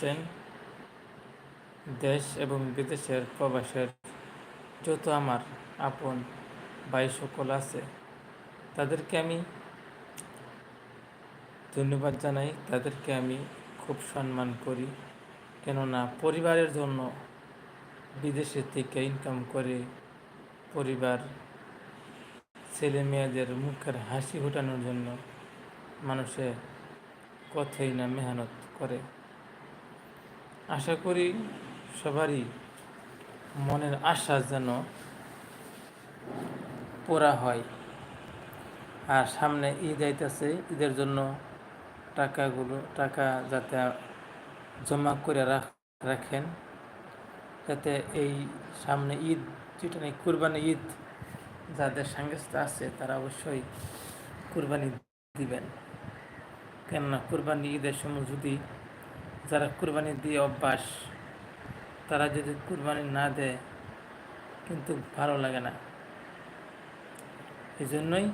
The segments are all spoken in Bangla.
আছেন দেশ এবং বিদেশের প্রবাসের যত আমার আপন ভাই সকল আছে, তাদেরকে আমি ধন্যবাদ জানাই। তাদেরকে আমি খুব সম্মান করি। কেননা পরিবারের জন্য বিদেশে থেকে ইনকাম করে পরিবার, ছেলে মেয়েদের মুখের হাসি ফোটানোর জন্য মানুষে কথাই না মেহনত করে। আশা করি সবারই মনের আশা যেন পোড়া হয়। আর সামনে ঈদ আইতেছে, ঈদের জন্য টাকাগুলো, টাকা যাতে জমা করে রাখ, রাখেন। যাতে এই সামনে ঈদ যেটা নেই কুরবানি ঈদ যাদের সাংস্তা আছে, তারা অবশ্যই কুরবানি দিবেন। কেননা কুরবানি ঈদের সময় যদি যারা কুরবানি দিয়ে অভ্যাস তারা যদি কুরবানি না দেয় কিন্তু ভালো লাগে না এই জন্যই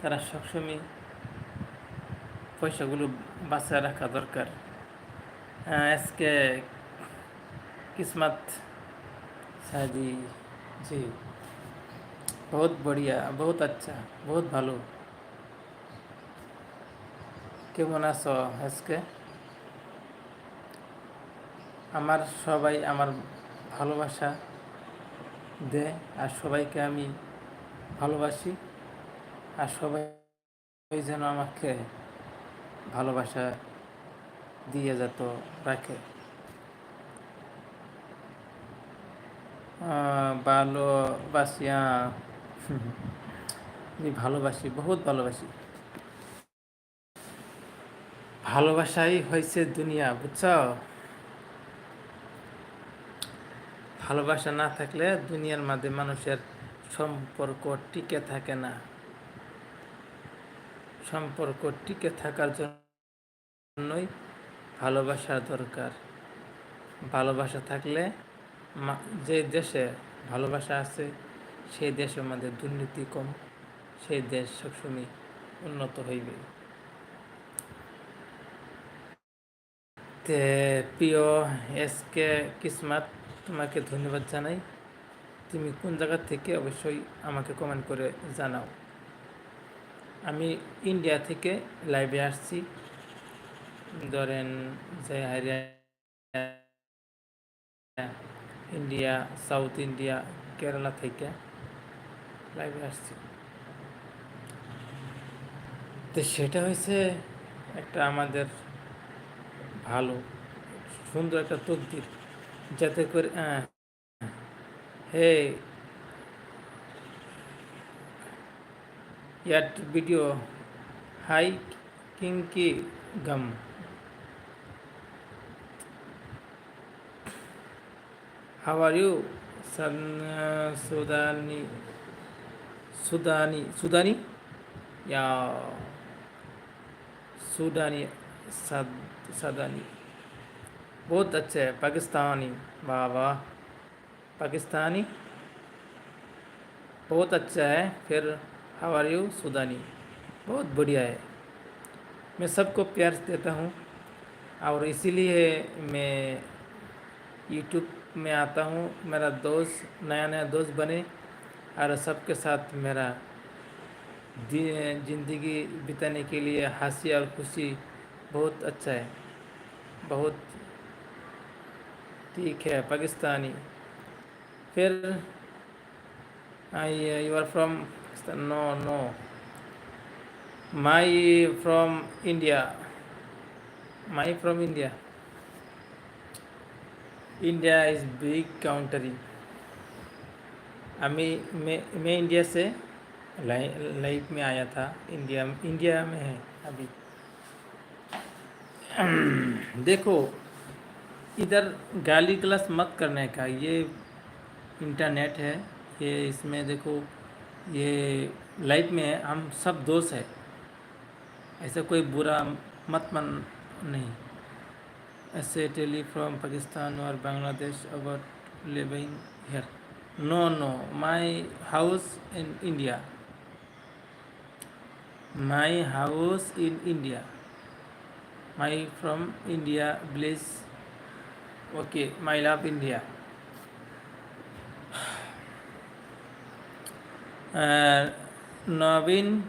তারা সবসময় পয়সাগুলো বাঁচায় রাখা দরকার আহ, আজকে किस्मत शादी जी बहुत बढ़िया बहुत अच्छा बहुत ভালো কেমন আছো আজকে আমার সবাই আমার ভালোবাসা দেয়, আর সবাইকে আমি ভালোবাসি, আর সবাই যেন আমাকে ভালোবাসা দিয়ে যেত রাখে। ভালোবাসি আমি ভালোবাসি, বহুত ভালোবাসি। ভালোবাসাই হয়েছে দুনিয়া, বুঝছ? ভালোবাসা না থাকলে দুনিয়ার মাঝে মানুষের সম্পর্ক টিকে থাকে না। সম্পর্ক টিকে থাকার জন্যই ভালোবাসা দরকার। ভালোবাসা থাকলে যে দেশে ভালোবাসা আছে, সেই দেশের মধ্যে দুর্নীতি কম, সেই দেশ সবসময় উন্নত হইবে। প্রিয় এসকে কিসমাত তোমাকে ধন্যবাদ জানাই। তুমি কোন জায়গা থেকে অবশ্যই আমাকে কমেন্ট করে জানাও। আমি ইন্ডিয়া থেকে লাইভে আসছি। ধরেন যে Haryana India South India Kerala থেকে লাইভে আসছি। তো সেটা হয়েছে একটা আমাদের ভালো, সুন্দর একটা তকদির। যাতে করে আহ, হে ইয়াট ভিডিও হাই কিংকি গম How are you, San uh, Sudani? Sudani, Sudani? Yeah, Sudani, Sad, Sadani. बहुत अच्छे है। पाकिस्तानी वाह वाह पाकिस्तानी बहुत अच्छा है। फिर हाउ आर यू सुदानी। बहुत बढ़िया है। मैं सबको प्यार देता हूँ। और इसीलिए मैं यूट्यूब में आता हूँ। मेरा दोस्त नया नया दोस्त बने। और सबके साथ मेरा ज़िंदगी बिताने के लिए हँसी और खुशी बहुत अच्छा है। बहुत ठीक है, पाकिस्तानी। फिर I you are from no no my from India my from India India is big country अभी मैं मैं इंडिया से लाइफ में आया था। इंडिया इंडिया में है अभी। देखो इधर गाली क्लास मत करने का, ये इंटरनेट है, ये इसमें देखो, ये लाइफ में हम सब दोस्त है। ऐसा कोई बुरा मत मन नहीं। ऐसे टेली फ्रॉम पाकिस्तान और Bangladesh about living here no no my house in India my house in India my from India bless okay my love India Naveen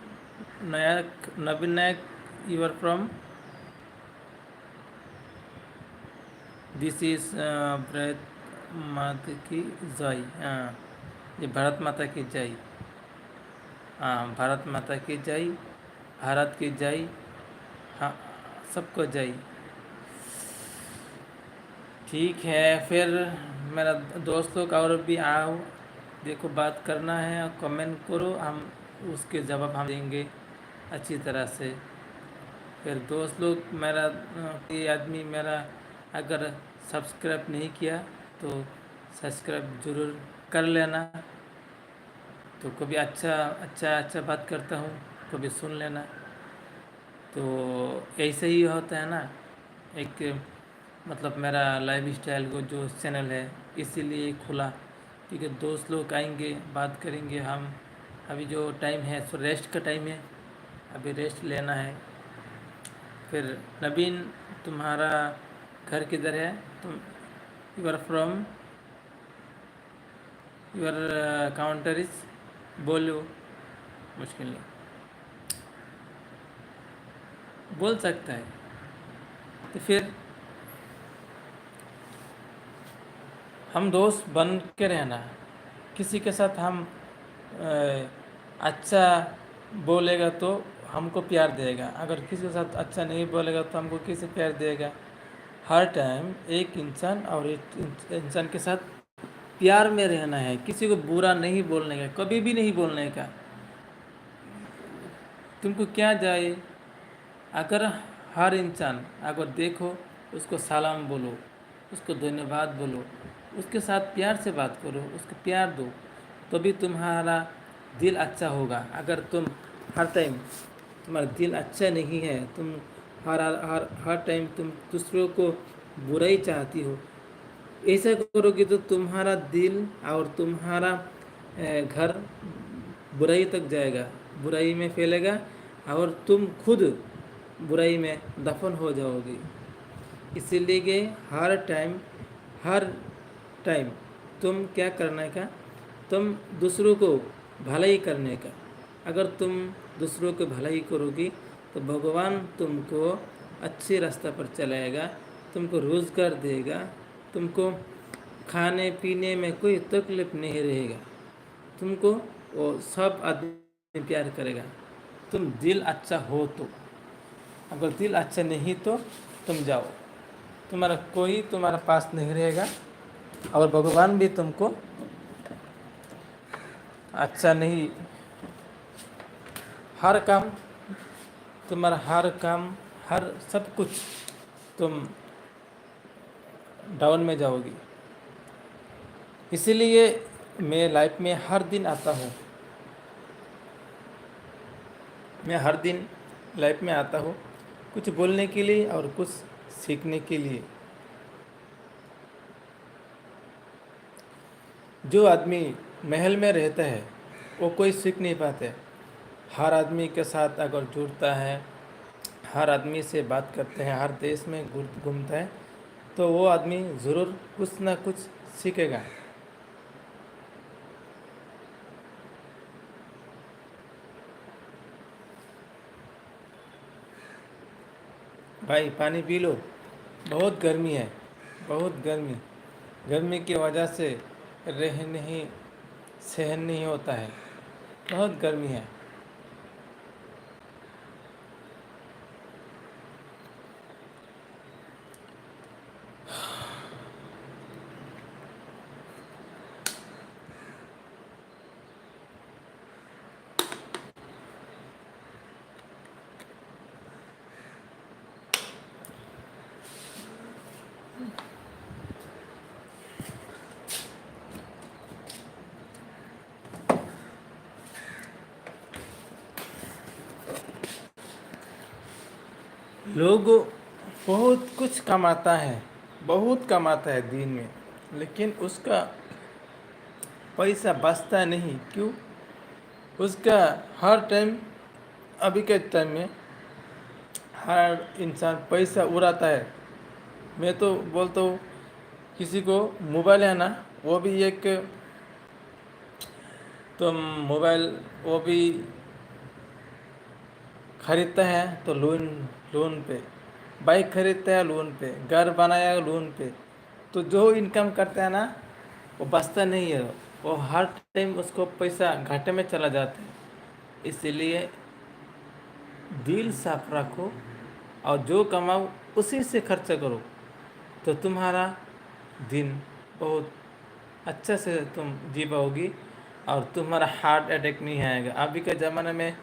Nayak Naveen Nayak you are from this is Bharat Mata की जय हाँ ये भारत माता की जय हाँ भारत माता की जय भारत की जय हाँ सबको जय ठीक है, फिर मेरा दोस्त लोग और भी आओ, देखो बात करना है और कमेंट करो, हम उसके जवाब हम देंगे अच्छी तरह से। फिर दोस्त लोग, मेरा, ये आदमी मेरा अगर सब्सक्राइब नहीं किया तो सब्सक्राइब ज़रूर कर लेना। तो कभी अच्छा अच्छा अच्छा बात करता हूँ, कभी सुन लेना। तो ऐसे ही होता है ना, एक मतलब मेरा लाइफ स्टाइल को जो चैनल है, इसीलिए खुला। क्योंकि दोस्त लोग आएँगे, बात करेंगे हम। अभी जो टाइम है, सो रेस्ट का टाइम है। अभी रेस्ट लेना है। फिर नबीन तुम्हारा घर किधर है? तुम you are from your country is बोलो। मुश्किल नहीं। बोल सकता है। तो फिर हम दोस्त बन के रहना किसी के साथ हम अच्छा बोलेगा तो हमको प्यार देगा। अगर किसी के साथ अच्छा नहीं बोलेगा तो हमको किसे प्यार देगा? हर टाइम एक इंसान और एक इंसान के साथ प्यार में रहना है। किसी को बुरा नहीं बोलने का, कभी भी नहीं बोलने का। तुमको क्या जाए? अगर हर इंसान, अगर देखो, उसको सलाम बोलो, उसको धन्यवाद बोलो उसके साथ प्यार से बात करो, उसको प्यार दो, तभी तुम्हारा दिल अच्छा होगा। अगर तुम हर टाइम तुम्हारा दिल अच्छा नहीं है, तुम हर हर हर टाइम तुम दूसरों को बुराई चाहती हो, ऐसा करोगे तो तुम्हारा दिल और तुम्हारा घर बुराई तक जाएगा। बुराई में फैलेगा और तुम खुद बुराई में दफन हो जाओगे। इसीलिए हर टाइम हर टाइम तुम क्या करने का? तुम दूसरों को भलाई करने का। अगर तुम दूसरों को भलाई करोगी तो भगवान तुमको अच्छे रास्ता पर चलाएगा, तुमको रोज़गार देगा, तुमको खाने पीने में कोई तकलीफ़ नहीं रहेगा। तुमको वो सब आदमी प्यार करेगा। तुम दिल अच्छा हो तो। अगर दिल अच्छा नहीं तो तुम जाओ। तुम्हारा कोई तुम्हारा पास नहीं रहेगा। और भगवान भी तुमको अच्छा नहीं, हर काम, तुम्हारा हर काम, हर सब कुछ तुम डाउन में जाओगी। इसीलिए मैं लाइफ में हर दिन आता हूँ। मैं हर दिन लाइफ में आता हूँ कुछ बोलने के लिए और कुछ सीखने के लिए। जो आदमी महल में रहता है, वो कोई सीख नहीं पाते। हर आदमी के साथ अगर जुड़ता है, हर आदमी से बात करते हैं, हर देश में घूम- घूमता है तो वो आदमी ज़रूर कुछ ना कुछ सीखेगा। भाई, पानी पी लो। बहुत गर्मी है, बहुत गर्मी। गर्मी की वजह से रह नहीं सहन नहीं होता है। बहुत गर्मी है। लोग बहुत कुछ कमाता है, बहुत कमाता है दिन में, लेकिन उसका पैसा बचता नहीं। क्यों? उसका हर टाइम अभी के टाइम में हर इंसान पैसा उड़ाता है। मैं तो बोलता हूँ, किसी को मोबाइल है ना, वो भी एक तो मोबाइल वो भी खरीदता है तो लोन लोन पे। बाइक खरीदता है लोन पे, घर बनाया लोन पे। तो जो इनकम करता है ना, वो बचता नहीं है। वो हर टाइम उसको पैसा घाटे में चला जाता है। इसलिए दिल साफ़ रखो और जो कमाओ, उसी से खर्च करो। तो तुम्हारा दिन बहुत अच्छा से तुम जी पाओगी और तुम्हारा हार्ट अटैक नहीं आएगा। अभी के ज़माने में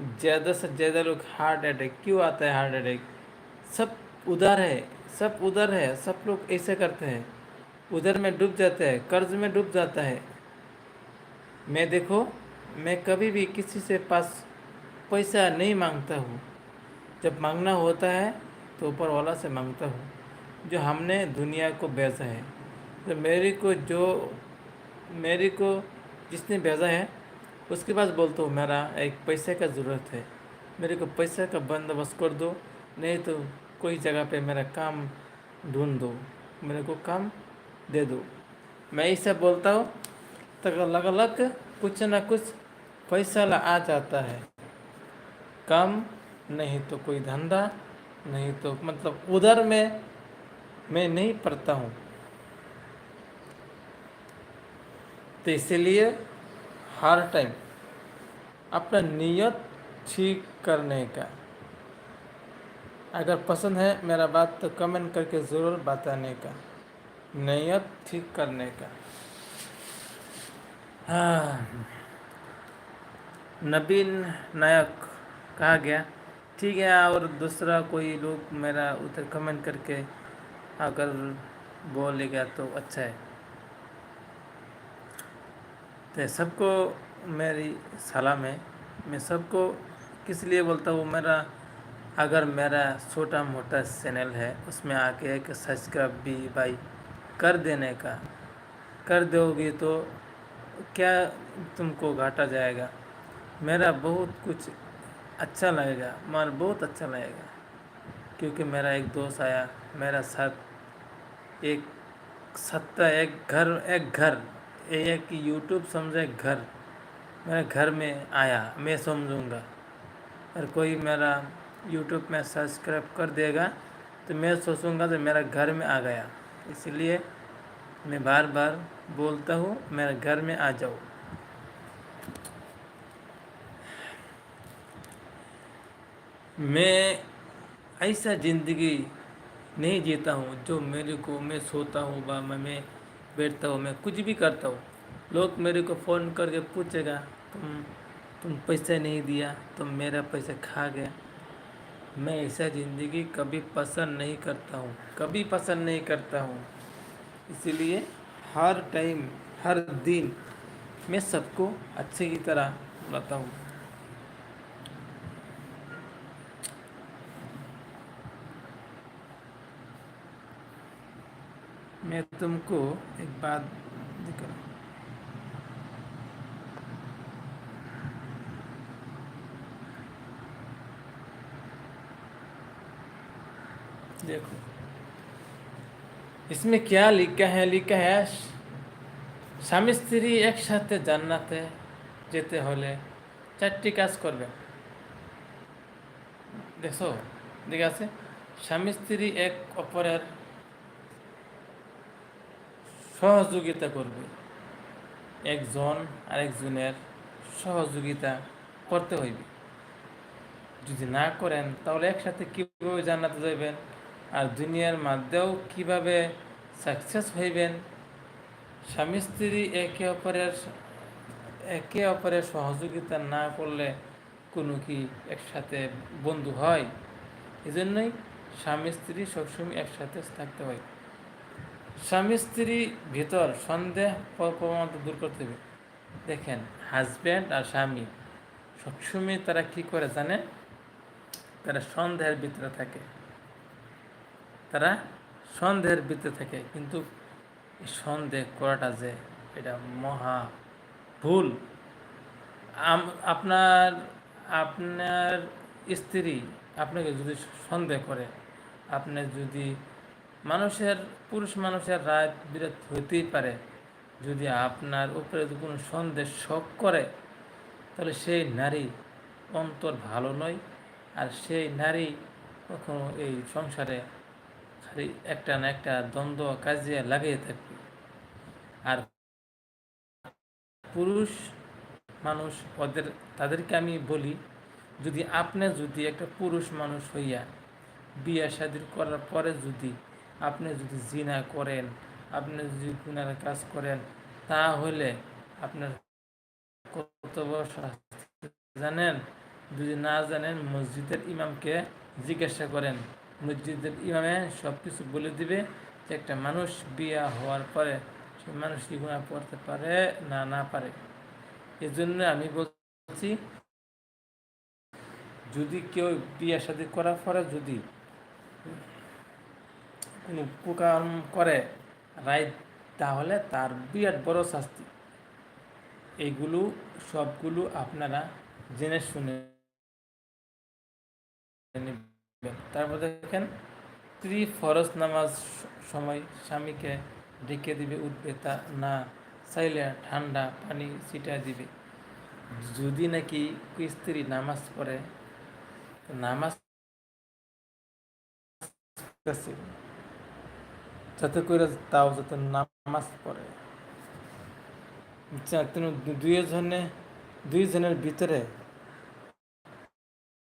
ज़्यादा से ज़्यादा लोग हार्ट अटैक, क्यों आता है हार्ट अटैक? सब उधर है, सब उधर है, सब लोग ऐसे करते हैं। उधर में डूब जाते हैं, कर्ज में डूब जाता है। मैं देखो, मैं कभी भी किसी से पास पैसा नहीं माँगता हूँ। जब मांगना होता है तो ऊपर वाला से माँगता हूँ। जो हमने दुनिया को भेजा है तो मेरी को जो, मेरी को जिसने भेजा है उसके बाद बोलता हूँ, मेरा एक पैसे का ज़रूरत है। मेरे को पैसे का बंदोबस्त कर दो, नहीं तो कोई जगह पे मेरा काम ढूंढ दो। मेरे को काम दे दो। मैं ऐसा बोलता हूँ तो अलग अलग कुछ ना कुछ पैसा आ जाता है। काम नहीं तो कोई धंधा, नहीं तो मतलब उधर में, मैं नहीं पढ़ता हूँ। तो इसीलिए हर टाइम अपना नियत ठीक करने का। अगर पसंद है मेरा बात तो कमेंट करके ज़रूर बताने का। नियत ठीक करने का। हाँ। नबीन नायक कहा गया, ठीक है और दूसरा कोई लोग मेरा उधर कमेंट करके अगर बोलेगा तो अच्छा है। तो सबको मेरी सलाम है। मैं सबको किस लिए बोलता हूँ, मेरा, अगर मेरा छोटा मोटा चैनल है, उसमें आके एक सब्सक्राइब भी भाई कर देने का, कर दोगे तो क्या तुमको घाटा जाएगा? मेरा बहुत कुछ अच्छा लगेगा मगर बहुत अच्छा लगेगा। क्योंकि मेरा एक दोस्त आया, मेरा साथ, एक सत्ता, एक घर एक घर। एक यूट्यूब समझे घर। मेरे घर में आया, मैं समझूँगा। और कोई मेरा यूट्यूब में सब्सक्राइब कर देगा तो मैं सोचूँगा तो मेरा घर में आ गया। इसलिए मैं बार बार बोलता हूँ, मेरे घर में आ जाओ। मैं ऐसा ज़िंदगी नहीं जीता हूँ, जो मेरे को, मैं सोता हूँ बा मैं बैठता हूँ, मैं कुछ भी करता हूँ। लोग मेरे को फ़ोन करके पूछेगा, तुम तुम पैसा नहीं दिया, तुम मेरा पैसा खा गया। मैं ऐसा ज़िंदगी कभी पसंद नहीं करता हूँ, कभी पसंद नहीं करता हूँ। इसीलिए हर टाइम हर दिन मैं सबको अच्छे की तरह बुलाता हूँ मैं तुमको एक बात दिखा देखो इसमें क्या लिखा है लिखा है স্বামী স্ত্রী একসাথে জান্নাতে যেতে হলে চারটি কাজ করবে দেখো ঠিক আছে স্বামী স্ত্রী এক অপরের সহযোগিতা করবে। একজন আরেকজনের সহযোগিতা করতে হইবে। যদি না করেন, তাহলে একসাথে কীভাবে জানাতে যাইবেন? আর দুনিয়ার মধ্যেও কীভাবে সাকসেস হইবেন? স্বামী স্ত্রী একে অপরের একে অপরের সহযোগিতা না করলে কোনো কি একসাথে বন্ধু হয়? এজন্যই স্বামী স্ত্রী সবসময় একসাথে থাকতে হয়। স্বামী স্ত্রী ভিতর সন্দেহ প্রবণতা দূর করতে হবে। দেখেন হাজব্যান্ড আর স্বামী, সবসময় তারা কি করে জানে তারা সন্দেহের ভিতরে থাকে। তারা সন্দেহের ভিতরে থাকে, কিন্তু সন্দেহ করাটা যে এটা মহা ভুল। আপনার আপনার স্ত্রী আপনাকে যদি সন্দেহ করে, আপনি যদি মানুষের, পুরুষ মানুষের রায় বিরাট হইতেই পারে। যদি আপনার উপরে যদি কোনো সন্দেহ, শোক করে, তাহলে সেই নারী অন্তর ভালো নয়। আর সেই নারী কখনো এই সংসারে খালি একটা না একটা দ্বন্দ্ব কাজিয়া লাগিয়ে থাকবে। আর পুরুষ মানুষ ওদের, তাদেরকে আমি বলি, যদি আপনি যদি একটা পুরুষ মানুষ হইয়া বিয়ে শাদির করার পরে যদি আপনি যদি জিনা করেন, আপনি যদি গুনার কাজ করেন, তাহলে আপনার কত জানেন। যদি না জানেন, মসজিদের ইমামকে জিজ্ঞাসা করেন। মসজিদের ইমামে সব কিছু বলে দিবে যে একটা মানুষ বিয়া হওয়ার পরে সে মানুষ কি গুণা পড়তে পারে না না পারে। এজন্য আমি বলছি, যদি কেউ বিয়ে শাদি করার পরে যদি প্রকার করে রায় তাহলে তার বিরাট বড় শাস্তি। এইগুলো, সবগুলো আপনারা জেনে শুনে তারপর দেখেন স্ত্রী ফরজ নামাজ সময় স্বামীকে ডেকে দিবে উঠবে তা না, চাইলে ঠান্ডা পানি ছিটা দিবে। যদি নাকি স্ত্রী নামাজ পড়ে, নামাজ যাতে করে তাও যাতে নামাজ পড়ে। দুইজনে দুইজনের ভিতরে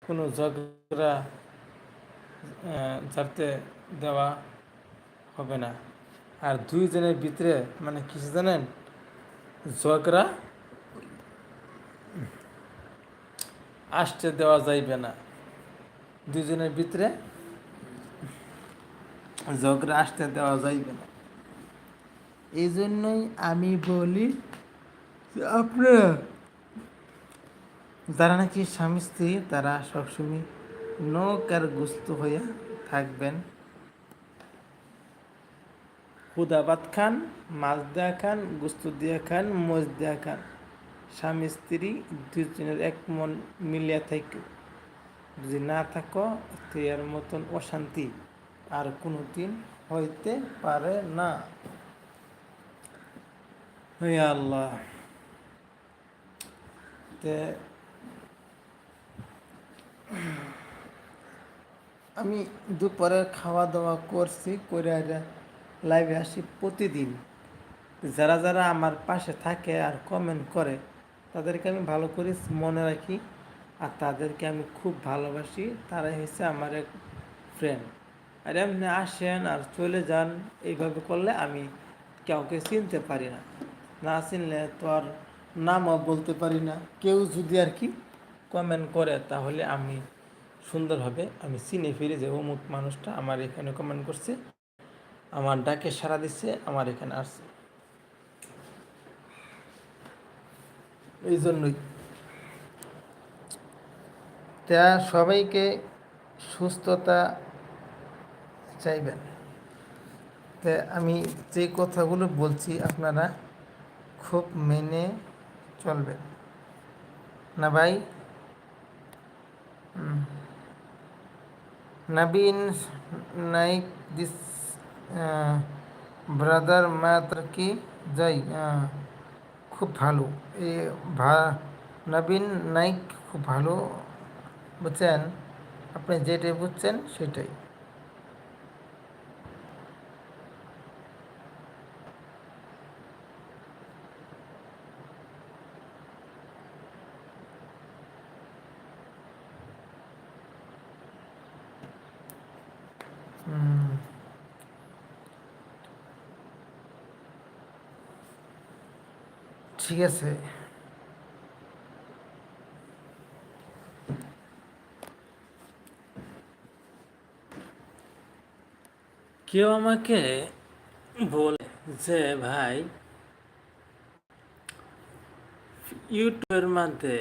কোনো ঝগড়া যাতে দেওয়া হবে না। আর দুইজনের ভিতরে মানে কিছু জানেন? ঝগড়া আসতে দেওয়া যাইবে না। দুইজনের ভিতরে ঝগড়া আসতে দেওয়া যাইবে না। এই জন্যই আমি বলি আপনারা যারা নাকি স্বামী স্ত্রী, তারা সবসময় নৌকার গুস্ত হইয়া থাকবেন। হুদাবাদ খান মাছ দেয়া খান, গুস্ত দিয়া খান মোজ দেয়া খান। স্বামী স্ত্রী দুজনের এক মন মিলিয়া থাকো যদি না থাকো স্ত্রীর মতন অশান্তি। আর কোনো দিন হইতে পারে না। আল্লাহ। তে আমি দুপুরে খাওয়া দাওয়া করছি করে লাইভে আসি প্রতিদিন। যারা যারা আমার পাশে থাকে আর কমেন্ট করে, তাদেরকে আমি ভালো করে মনে রাখি, আর তাদেরকে আমি খুব ভালোবাসি। তারাই হচ্ছে আমার এক ফ্রেন্ড আর এমনি আসেন আর চলে যান, এইভাবে করলে আমি কাউকে চিনতে পারি না। না চিনলে তো আর নামও বলতে পারি না। কেউ যদি আর কি কমেন্ট করে, তাহলে আমি সুন্দরভাবে আমি চিনে ফিরে যে অমুক মানুষটা আমার এখানে কমেন্ট করছে, আমার ডাকে সাড়া দিচ্ছে, আমার এখানে আসছে। এই জন্যই। তা সবাইকে সুস্থতা চাইবেন। তা আমি যে কথাগুলো বলছি আপনারা খুব মেনে চলবেন। না ভাই? নবীন নাইক দিস ব্রাদার মাত্র কি? যাই খুব ভালো। এ, ভা, নবীন নাইক খুব ভালো বুঝছেন? আপনি যেটাই বুঝছেন সেটাই। ঠিক আছে কেউ আমাকে বলে যে, ভাই, ইউটিউবের মধ্যে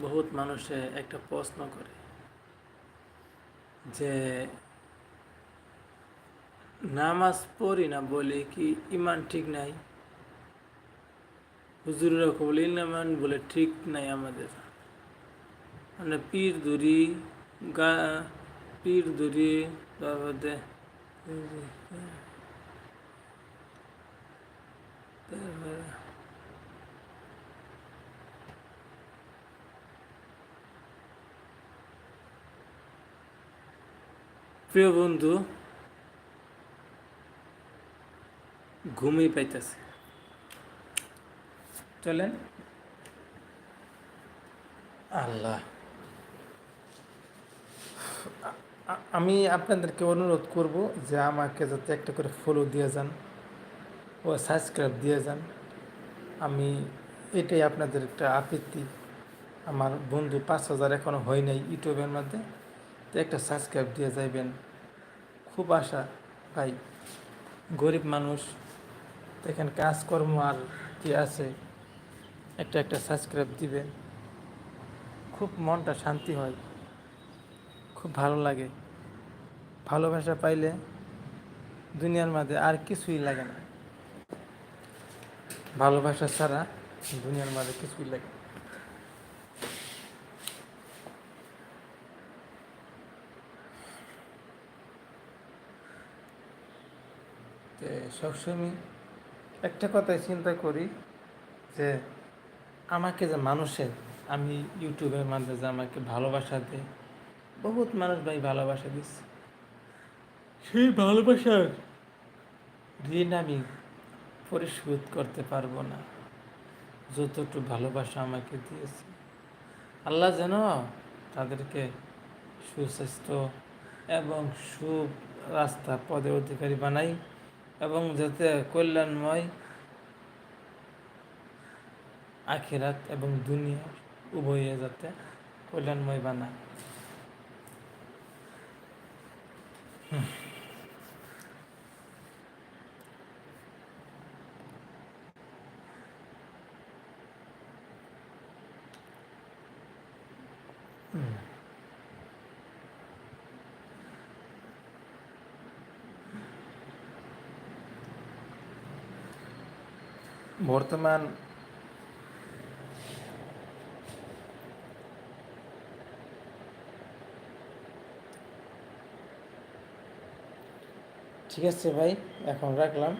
বহুত মানুষে একটা প্রশ্ন করে যে, নামাজ পড়ি না বলে কি ইমান ঠিক নাই? হুজুররা বলে ইমান বলে, ঠিক নাই আমাদের। মানে পীর ধরি, গা পিঠ ধরি তারপরে প্রিয় বন্ধু ঘুমিয়ে পাইতেছে। চলেন। আল্লাহ। আমি আপনাদেরকে অনুরোধ করব যে আমাকে যাতে একটা করে ফলো দিয়ে যান ও সাবস্ক্রাইব দিয়ে যান। আমি এটাই আপনাদের একটা আপত্তি। আমার বন্ধু পাঁচ হাজার এখনও হয় নাই ইউটিউবের মধ্যে, তো একটা সাবস্ক্রাইব দিয়ে যাইবেন। খুব আশা, ভাই, গরিব মানুষ দেখেন কাজকর্ম আর কি আছে? একটা একটা সাবস্ক্রাইব দিবেন। খুব মনটা শান্তি হয়। খুব ভালো লাগে। ভালোবাসা পাইলে দুনিয়ার মধ্যে আর কিছুই লাগে না। ভালোবাসা ছাড়া দুনিয়ার মাঝে কিছুই লাগে। সবসময় একটা কথাই চিন্তা করি যে আমাকে যে মানুষের, আমি ইউটিউবের মাধ্যমে যে আমাকে ভালোবাসা দেয়, বহুত মানুষ ভাই ভালোবাসা দিচ্ছে সেই ভালোবাসার ঋণ আমি পরিশোধ করতে পারব না, যতটুকু ভালোবাসা আমাকে দিয়েছে। আল্লাহ যেন তাদেরকে সুস্বাস্থ্য এবং সু রাস্তা পদের অধিকারী বানাই এবং যাতে কল্যাণময় আখিরাত এবং দুনিয়া উভয়ে যাতে কল্যাণময় বানায় বর্তমান ঠিক আছে ভাই এখন রাখলাম।